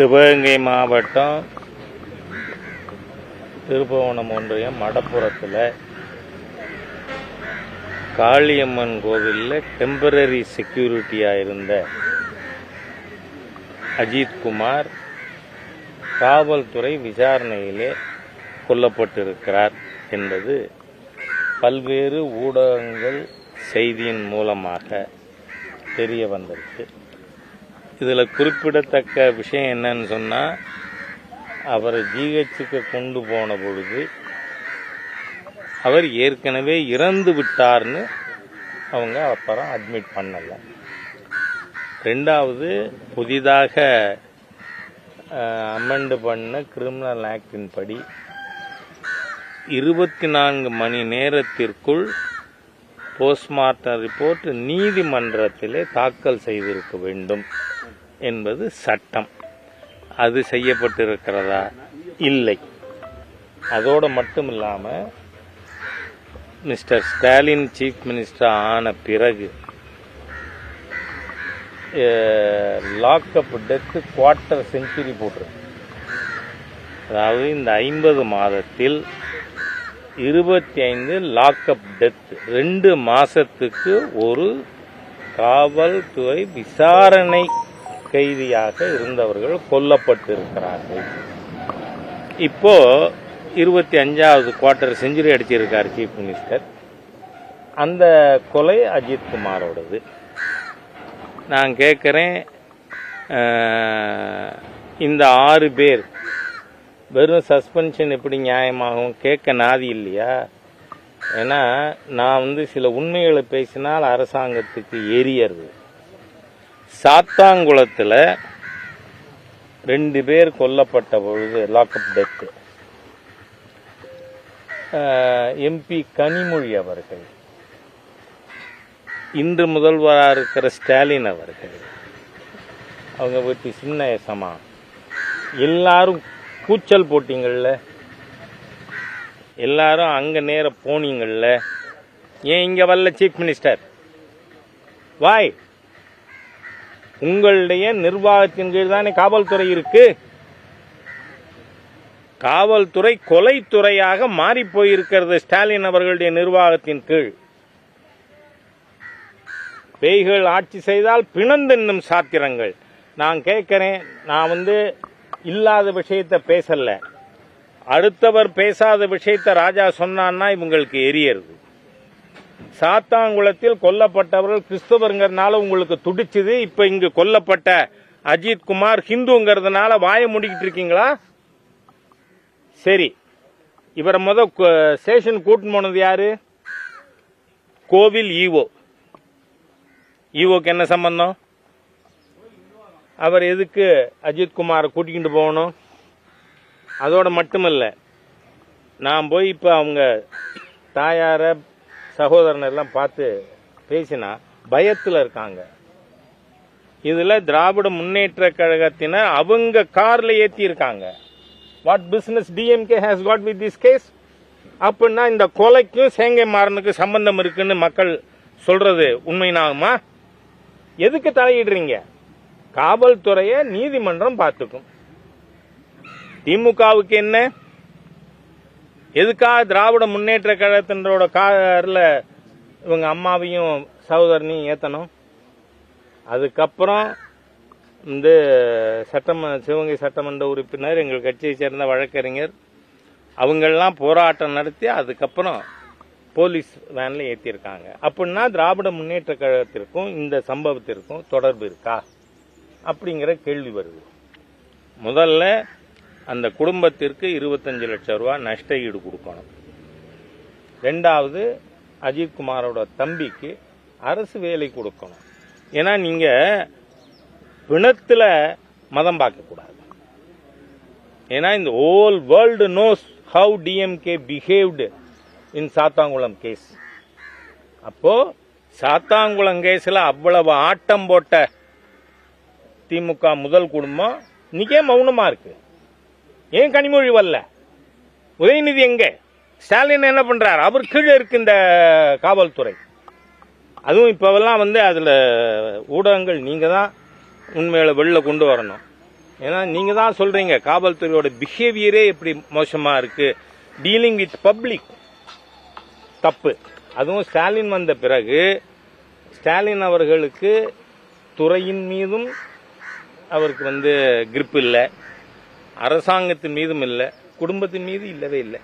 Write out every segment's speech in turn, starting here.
சிவகங்கை மாவட்டம் திருப்புவனம் ஒன்றியம் மடப்புறத்தில் காளியம்மன் கோவிலில் டெம்பரரி செக்யூரிட்டியாக இருந்த அஜித்குமார் காவல்துறை விசாரணையிலே கொல்லப்பட்டிருக்கிறார் என்பது பல்வேறு ஊடகங்கள் செய்தியின் மூலமாக தெரிய வந்திருக்கு. இதில் குறிப்பிடத்தக்க விஷயம் என்னன்னு சொன்னால் அவரை ஜிஹெச்சுக்கு கொண்டு போன பொழுது அவர் ஏற்கனவே இறந்து விட்டார்னு அவங்க அப்புறம் அட்மிட் பண்ணலை. ரெண்டாவது புதிதாக அமெண்ட் பண்ண கிரிமினல் ஆக்டின் படி இருபத்தி நான்கு மணி நேரத்திற்குள் போஸ்ட்மார்ட்டம் ரிப்போர்ட் நீதிமன்றத்திலே தாக்கல் செய்திருக்க வேண்டும். என்பது சட்டம். அது செய்யப்பட்டிருக்கிறதா? இல்லை. அதோடு மட்டும் இல்லாமல் மிஸ்டர் ஸ்டாலின் சீஃப் மினிஸ்டர் ஆன பிறகு லாக்அப் டெத்து குவார்ட்டர் செஞ்சுரி போட்டிருக்கு. அதாவது இந்த ஐம்பது மாதத்தில் இருபத்தி ஐந்து லாக்அப் டெத் ரெண்டு மாதத்துக்கு ஒரு காவல்துறை விசாரணை கைதியாக இருந்தவர்கள் கொல்லப்பட்டிருக்கிறார்கள். இப்போ இருபத்தி அஞ்சாவது குவார்ட்டர் செஞ்சுரி அடிச்சிருக்கார் சீஃப் மினிஸ்டர் அந்த கொலை அஜித் குமாரோடது. நான் கேட்குறேன் இந்த ஆறு பேர் வெறும் சஸ்பென்ஷன் எப்படி நியாயமாகும்? கேட்க நாதி இல்லையா? ஏன்னா நான் வந்து சில உண்மைகளை பேசினால் அரசாங்கத்துக்கு எரியறது சாத்தாங்குளத்தில் ரெண்டு பேர் கொல்லப்பட்ட பொழுது லாக்அப் டெத்து எம்பி கனிமொழி அவர்கள் இன்று முதல்வராக இருக்கிற ஸ்டாலின் அவர்கள் அவங்க வீட்டு சின்ன எசமா எல்லாரும் கூச்சல் போட்டிங்கள்ல. எல்லாரும் அங்கே நேர போனீங்கள்ல. ஏன் இங்கே வரல சீஃப் மினிஸ்டர் வாய் உங்களுடைய நிர்வாகத்தின் கீழ் தானே காவல்துறை இருக்கு? காவல்துறை கொலைத்துறையாக மாறி போயிருக்கிறது ஸ்டாலின் அவர்களுடைய நிர்வாகத்தின் கீழ். பேய்கள் ஆட்சி செய்தால் பிணந்தென்னும் சாத்திரங்கள். நான் கேட்கிறேன் நான் வந்து இல்லாத விஷயத்தை பேசல. அடுத்தவர் பேசாத விஷயத்த ராஜா சொன்னான்னா இவங்களுக்கு எரியறது. சாத்தாங்குளத்தில் கொல்லப்பட்டவர்கள் கிறிஸ்தவருங்கிறதுனால உங்களுக்கு துடிச்சுது. இப்ப இங்கு கொல்லப்பட்ட அஜித் குமார் ஹிந்துங்கிறதுனால வாய முடிக்கிட்டு இருக்கீங்களா? சரி. இவரை முத ஸ்டேஷன் கூட்டின்னு போனது யாரு? கோவில் ஈவோ. ஈவோக்கு என்ன சம்பந்தம்? அவர் எதுக்கு அஜித் குமாரை கூட்டிக்கிட்டு போகணும்? அதோட மட்டுமில்லை நான் போய் இப்போ அவங்க தாயாரை சகோதரன் எல்லாம் பார்த்து பேசினா பயத்தில் இருக்காங்க. இதில் திராவிட முன்னேற்ற கழகத்தினர் அவங்க காரில் ஏற்றி இருக்காங்க. What business DMK has got with this case அப்படின்னா இந்த கொலைக்கும் சேங்கை மாறனுக்கு சம்பந்தம் இருக்குன்னு மக்கள் சொல்றது உண்மையினாகுமா எதுக்கு தலையிடுறீங்க? காவல்துறையை நீதிமன்றம் பார்த்துக்கும். திமுகவுக்கு என்ன? எதுக்காக திராவிட முன்னேற்ற கழகத்தினரோட காரில் இவங்க அம்மாவையும் சகோதரனையும் ஏற்றணும் அதுக்கப்புறம் இந்த சட்டம சிவகங்கை சட்டமன்ற உறுப்பினர் எங்கள் கட்சியை சேர்ந்த வழக்கறிஞர் அவங்கெல்லாம் போராட்டம் நடத்தி அதுக்கப்புறம் போலீஸ் வேனில் ஏற்றிருக்காங்க அப்படின்னா திராவிட முன்னேற்ற கழகத்திற்கும் இந்த சம்பவத்திற்கும் தொடர்பு இருக்கா? அப்படிங்கிற கேள்வி வருது. முதல்ல அந்த குடும்பத்திற்கு இருபத்தஞ்சு லட்சம் ரூபா நஷ்ட ஈடு கொடுக்கணும். ரெண்டாவது அஜித்குமாரோட தம்பிக்கு அரசு வேலை கொடுக்கணும். ஏன்னா நீங்கள் பிணத்தில் மதம் பார்க்கக்கூடாது. ஏன்னா இந்த whole world knows how DMK behaved in Sathankulam case அப்போது சாத்தாங்குளம் கேஸில் அவ்வளவு ஆட்டம் போட்ட திமுக முதல் குடும்பம் இன்றைக்கே மௌனமாக இருக்கு. ஏன் கனிமொழி வரல? உதயநிதி எங்க? ஸ்டாலின் என்ன பண்றார்? அவர் கீழே இருக்கு இந்த காவல்துறை. அதுவும் இப்போவெல்லாம் வந்து அதில் ஊடகங்கள் நீங்கள் தான் உண்மையில வெளில கொண்டு வரணும். ஏன்னா நீங்க தான் சொல்றீங்க காவல்துறையோட பிஹேவியரே எப்படி மோசமா இருக்கு. டீலிங் வித் பப்ளிக் தப்பு. அதுவும் ஸ்டாலின் வந்த பிறகு ஸ்டாலின் அவர்களுக்கு துறையின் மீதும் அவருக்கு வந்து கிரிப் இல்லை. அரசாங்கத்தின் மீதும் இல்லை குடும்பத்தின் மீது இல்லவே இல்லை.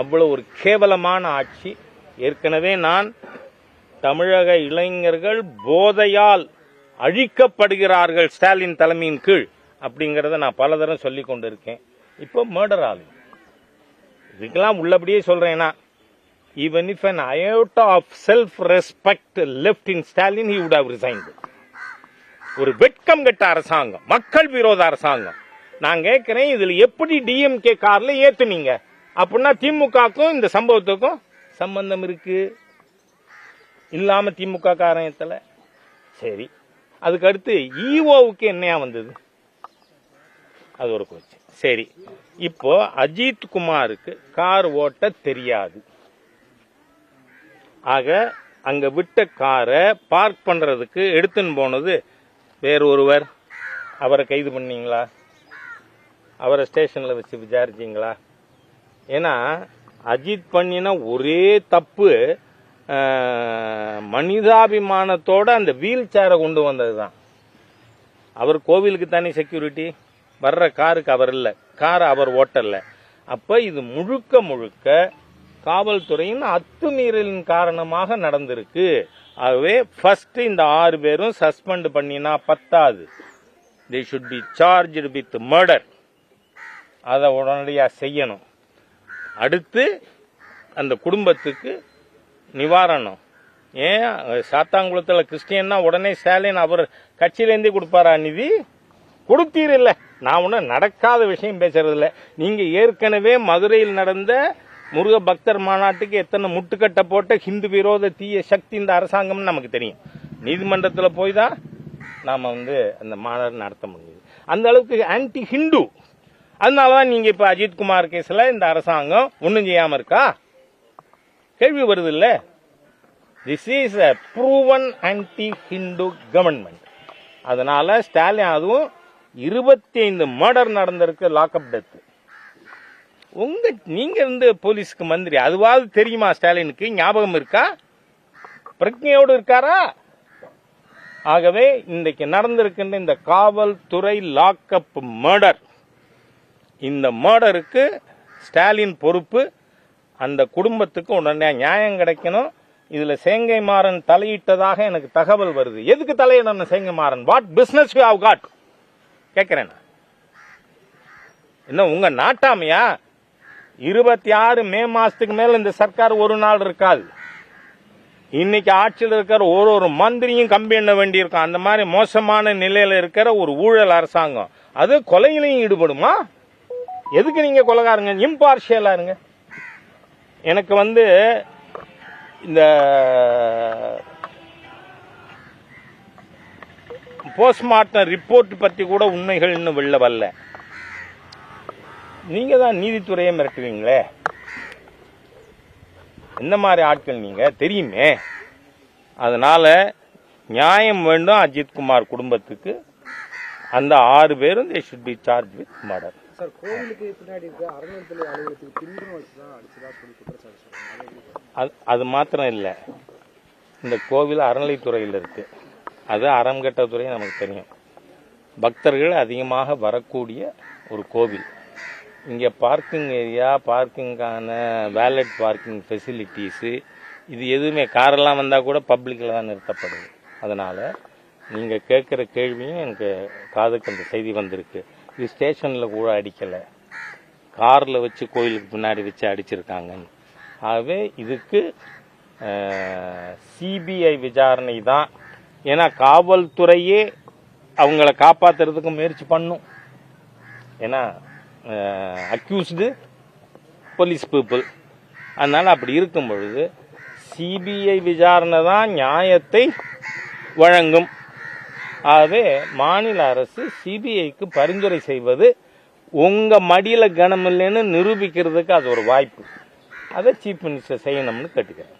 அவ்வளோ ஒரு கேவலமான ஆட்சி. ஏற்கனவே நான் தமிழக இளைஞர்கள் போதையால் அழிக்கப்படுகிறார்கள் ஸ்டாலின் தலைமையின் கீழ் அப்படிங்கிறத நான் பலதரம் சொல்லி கொண்டிருக்கேன். இப்போ மர்டர் ஆகுது இதுக்கெல்லாம் உள்ளபடியே சொல்கிறேன்னா even if an iota of self respect left in Stalin he would have resigned ஒரு வெட்கம் கெட்ட அரசாங்கம் மக்கள் விரோத அரசாங்கம். நான் கேட்கிறேன் இதுல எப்படி டிஎம்கே கார்ல ஏத்துனீங்க? அப்படின்னா திமுகக்கும் இந்த சம்பவத்துக்கும் சம்பந்தம் இருக்கு. இல்லாம திமுக காரணத்துல சரி. அதுக்கு அடுத்து என்னையா வந்தது? அது ஒரு கோச்சு சரி. இப்போ அஜித் குமாருக்கு கார் ஓட்ட தெரியாது. ஆக அங்க விட்ட காரை பார்க் பண்றதுக்கு எடுத்துன்னு போனது வேறு ஒருவர் அவரை கைது பண்ணீங்களா? அவரை ஸ்டேஷன்ல வச்சு விசாரிச்சீங்களா? ஏன்னா அஜித் பண்ணின ஒரே தப்பு மனிதாபிமானத்தோட அந்த வீல் சேரை கொண்டு வந்தது தான் அவர் கோவிலுக்கு தானே செக்யூரிட்டி வர்ற காருக்கு அவர் இல்லை. காரை அவர் ஓட்டல. அப்ப இது முழுக்க முழுக்க காவல்துறையின் அத்துமீறலின் காரணமாக நடந்திருக்கு. ஆகவே ஃபர்ஸ்ட் இந்த ஆறு பேரும் சஸ்பெண்ட் பண்ணினா பத்தாது. They should be charge with murder அதை உடனடியாக செய்யணும். அடுத்து அந்த குடும்பத்துக்கு நிவாரணம். ஏன்? சாத்தாங்குளத்தில் கிறிஸ்டியன்னா உடனே ஸ்டாலின் அவர் கட்சியிலேருந்தே கொடுப்பாரா நிதி? கொடுத்தீர் இல்லை நான் ஒன்றும் நடக்காத விஷயம் பேசுறதில்ல. நீங்கள் ஏற்கனவே மதுரையில் நடந்த முருக பக்தர் மாநாட்டுக்கு எத்தனை முட்டுக்கட்டை போட்ட ஹிந்து விரோத தீய சக்தி இந்த அரசாங்கம்னு நமக்கு தெரியும். நீதிமன்றத்தில் போய் தான் நாம் வந்து அந்த மாநாடு நடத்த முடியுது. அந்த அளவுக்கு ஆன்டி ஹிந்து அதனாலதான் நீங்க இப்ப இப்போ அஜித்குமார் கேஸ்ல இந்த அரசாங்கம் ஒன்றும் செய்யாம இருக்கா? கேள்வி வருது இல்ல? This is a proven anti Hindu government அதனால ஸ்டாலின் அதுவும் இருபத்தி ஐந்து மர்டர் நடந்திருக்கு லாக்அப் டெத் உங்க நீங்க இருந்து போலீஸ்க்கு மந்திரி அதுவாவது தெரியுமா ஸ்டாலினுக்கு? ஞாபகம் இருக்கா? பிரஜையோடு இருக்காரா? ஆகவே இன்றைக்கு நடந்திருக்கின்ற இந்த காவல்துறை லாக்அப் மர்டர் இந்த மர்டருக்கு ஸ்டாலின் பொறுப்பு அந்த குடும்பத்துக்கு உடனே நியாயம் கிடைக்கணும். இதுல சேங்கை மாறன் தலையிட்டதாக எனக்கு தகவல் வருது. எதுக்கு தலையிடணும் Sengai Maran? What business you have got கேட்கிறேன் என்ன உங்க நாட்டாமையா? இருபத்தி ஆறு மே மாசத்துக்கு மேல இந்த சர்க்கார் ஒரு நாள் இருக்காது. இன்னைக்கு ஆட்சியில் இருக்கிற ஒரு ஒரு மந்திரியும் கம்பி எண்ண வேண்டியிருக்கும் அந்த மாதிரி மோசமான நிலையில இருக்கிற ஒரு ஊழல் அரசாங்கம். அது கொலையிலையும் ஈடுபடுமா? எதுக்கு நீங்க கொலைகாரங்க? இம்பார்ஷியலா இருங்க. எனக்கு வந்து இந்த போஸ்ட்மார்ட்டம் ரிப்போர்ட் பற்றி கூட உண்மைகள் இன்னும் வெளில வரல. நீங்க தான் நீதித்துறையை மிரட்டுவீங்களே. இந்த மாதிரி ஆட்கள் நீங்க? தெரியுமே. அதனால நியாயம் வேண்டும் அஜித்குமார் குடும்பத்துக்கு. அந்த ஆறு பேரும் they should be charge with murder sir கோவிலுக்கு பின்னாடி இருக்க அறநிலையத்துறை அலுவலகத்துக்கு பின்புறம் வச்சுதான் அடிச்சதா சொல்லி குற்றச்சாட்டு சொல்றாங்க. அது சார்? அது அது மாத்திரம் இல்லை. இந்த கோவில் அறநிலைத்துறையில் இருக்கு. அது அறம்கட்டத்துறை நமக்கு தெரியும். பக்தர்கள் அதிகமாக வரக்கூடிய ஒரு கோவில். இங்கே பார்க்கிங் ஏரியா பார்க்கிங்கான வேலட் பார்க்கிங் ஃபெசிலிட்டிஸு இது எதுவுமே காரெல்லாம் வந்தால் கூட பப்ளிக்கில் தான் நிறுத்தப்படுது. அதனால் நீங்கள் கேட்குற கேள்வியும் எனக்கு காதுக்கு அந்த செய்தி வந்திருக்கு. இது ஸ்டேஷனில் கூட அடிக்கலை. காரில் வச்சு கோயிலுக்கு பின்னாடி வச்சு அடிச்சிருக்காங்கன்னு. ஆகவே இதுக்கு சிபிஐ விசாரணை தான். ஏன்னா காவல்துறையே அவங்கள காப்பாற்றுறதுக்கு முயற்சி பண்ணும். ஏன்னா அக்யூஸ்டு போலீஸ் பீப்புள் அதனால் அப்படி இருக்கும் பொழுது சிபிஐ விசாரணை தான் நியாயத்தை வழங்கும். ஆகவே மாநில அரசு சிபிஐக்கு பரிந்துரை செய்வது உங்க மடியில கனம் இல்லைன்னு நிரூபிக்கிறதுக்கு அது ஒரு வாய்ப்பு. அதை சீஃப் மினிஸ்டர் செய்யணும்னு கேட்டுக்கிறேன்.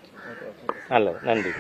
நல்லது நன்றி.